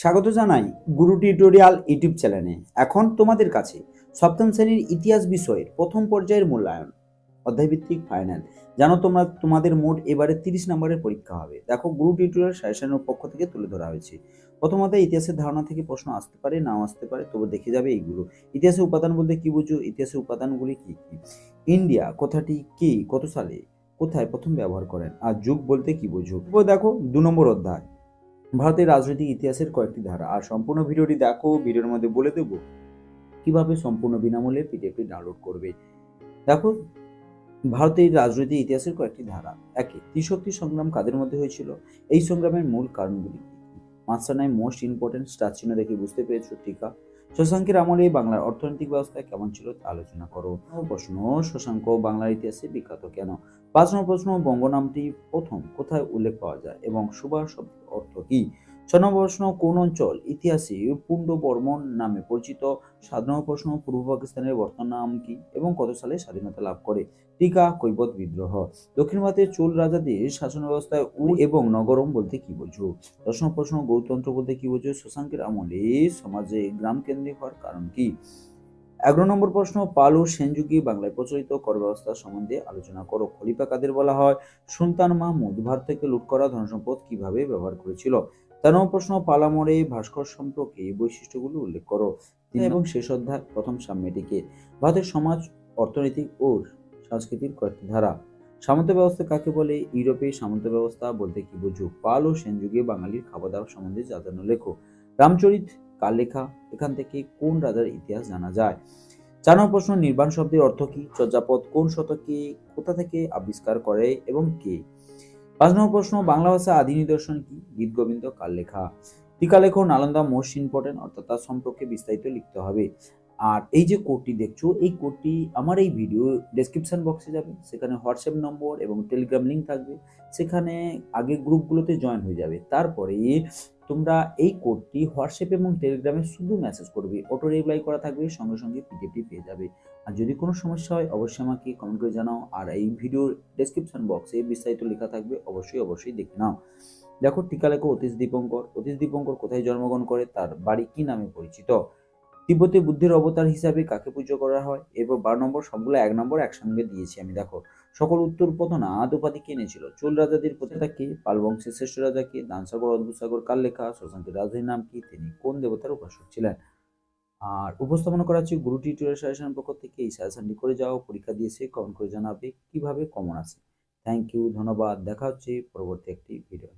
স্বাগত জানাই গুরু tutorial YouTube চ্যানেলে। এখন তোমাদের কাছে সপ্তম শ্রেণির ইতিহাস বিষয়ের প্রথম পর্যায়ের মূল্যায়ন, অধ্যায়ভিত্তিক ফাইনাল। জানো তোমরা, তোমাদের মোট এবারে তিরিশ নম্বরের পরীক্ষা হবে। দেখো, গুরু টিউটোরিয়াল সাজেশনের পক্ষ থেকে তুলে ধরা হয়েছে। প্রথমত, ইতিহাসের ধারণা থেকে প্রশ্ন আসতে পারে, নাও আসতে পারে, তবু দেখে যাবে এইগুলো ইতিহাসের উপাদান বলতে কি বুঝো? ইতিহাসের উপাদানগুলি কি কি? ইন্ডিয়া, কথাটি, কি, কত সালে, কোথায় প্রথম ব্যবহার করেন? আর যুগ বলতে কি বুঝো? দেখো, দু নম্বর অধ্যায়। ভারতের রাজনৈতিক ইতিহাসের কয়েকটি ধারা। আর সম্পূর্ণ ভিডিওটি দেখো, ভিডিওর মধ্যে বলে দেবো কীভাবে সম্পূর্ণ বিনামূল্যে পিডিএফটি ডাউনলোড করবে। দেখো, ভারতের রাজনৈতিক ইতিহাসের কয়েকটি ধারা। একে, ত্রিশক্তি সংগ্রাম কাদের মধ্যে হয়েছিল? এই সংগ্রামের মূল কারণগুলি কি? কি মাস্টার মোস্ট ইম্পর্টেন্ট স্টার চিহ্ন দেখে বুঝতে পেরেছ, টিকা? শশাঙ্কের আমলে বাংলার অর্থনৈতিক ব্যবস্থা কেমন ছিল তা আলোচনা করো। প্রশ্ন, শশাঙ্ক বাংলার ইতিহাসে বিখ্যাত কেন? পাঁচ নম্বর প্রশ্ন বঙ্গ নামটি প্রথম কোথায় উল্লেখ পাওয়া যায়? এবং সুভাষ শব্দের অর্থ কি? ছ নম্বর প্রশ্ন কোন অঞ্চল? ইতিহাসে পুণ্ড বর্মন নামে পরিচিত। সাত নম্বর প্রশ্ন, পূর্ব পাকিস্তানের বর্তমান নাম কি? এবং কত সালে স্বাধীনতা লাভ করে? টিকা, কৈবত বিদ্রোহ দক্ষিণ ভারতের চোল রাজাদের শাসন ব্যবস্থায় উ এবং নগরম বলতে কি বোঝো? দশ প্রশ্ন গৌতন্ত্র বলতে কি বোঝো? শশাঙ্কের আমলে সমাজে গ্রাম কেন্দ্রিক হওয়ার কারণ কি? এগারো নম্বর প্রশ্ন পাল সেনযুগী বাংলায় প্রচলিত কর ব্যবস্থা সম্বন্ধে আলোচনা করো। খলিফা কাদের বলা হয়? সুলতান মাহমুদ ভারত থেকে লুট করা ধনসম্পদ কীভাবে ব্যবহার করেছিল? তেরো নম্বর প্রশ্ন পালামরে ভাস্কর সম্পর্কে এই বৈশিষ্ট্যগুলো উল্লেখ করো। তিন এবং শেষ অধ্যায় প্রথম সাম্যটিকে ভারতের সমাজ অর্থনৈতিক ও সংস্কৃতির কয়েকটি ধারা সামন্ত ব্যবস্থা কাকে বলে? ইউরোপে সামন্ত ব্যবস্থা বলতে কি বুঝো? পাল ও সেনযুগে বাঙালির খাওয়া দাওয়া সম্বন্ধে জানানো লেখো। রামচরিত কার লেখা এখান থেকে কোন রাজার ইতিহাস জানা যায়? চার নম্বর প্রশ্ন, নির্বাণ শব্দের অর্থ কি? চর্যাপদ কোন শতকে, কোথা থেকে আবিষ্কার করে এবং কে? পাঁচ নম্বর প্রশ্ন, বাংলা ভাষা আদি নিদর্শন কি? গীত গোবিন্দ কার লেখা টিকা নালন্দা মোস্ট ইম্পর্টেন্ট অর্থাৎ তার সম্পর্কে বিস্তারিত লিখতে হবে। আর এই যে কোডটি দেখছ, এই কোডটি আমার এই ভিডিও ডেসক্রিপশন বক্সে যাবে, সেখানে হোয়াটসঅ্যাপ নম্বর এবং টেলিগ্রাম লিঙ্ক থাকবে, সেখানে আগে গ্রুপগুলোতে জয়েন হয়ে যাবে। তারপরে তোমরা এই কোডটি হোয়াটসঅ্যাপ এবং টেলিগ্রামে শুধু মেসেজ করবে। অটো রিপ্লাই করা থাকবে, সঙ্গে সঙ্গে পিডিএফটি পেয়ে যাবে। আর যদি কোনো সমস্যা হয়, অবশ্যই আমাকে কমেন্ট করে জানাও। আর এই ভিডিওর ডেসক্রিপশন বক্সে বিস্তারিত লেখা থাকবে, অবশ্যই অবশ্যই দেখে নাও। দেখো টিকা লেখো অতীশ দীপঙ্কর। অতীশ দীপঙ্কর কোথায় জন্মগ্রহণ করে? তার বাড়ি কি নামে পরিচিত? তিব্বতে বুদ্ধির অবতার হিসাবে কাকে পুজো করা হয়? এরপর বারো নম্বর, সবগুলো এক নম্বর একসঙ্গে দিয়েছি আমি, দেখো। সকল উত্তর পথনা আদ উপাধি কে এনেছিল? চোল রাজাদের প্রতিটা কি? পাল বংশের শ্রেষ্ঠ রাজা কি? দানসাগর, অদ্ভুতসাগর, কার লেখা? শশাঙ্কের রাজধানীর নাম কি? তিনি কোন দেবতার উপাসক ছিলেন? আর উপস্থাপনা করা হচ্ছে গুরু টিউটোরিয়াল সাজেশন পক্ষ থেকে। এই সাজেশনটি করে যাও, পরীক্ষা দিয়েছে, কমেন্ট করে জানাবে, কীভাবে কমন আছে। থ্যাংক ইউ ধন্যবাদ। দেখা হচ্ছে পরবর্তী একটি ভিডিও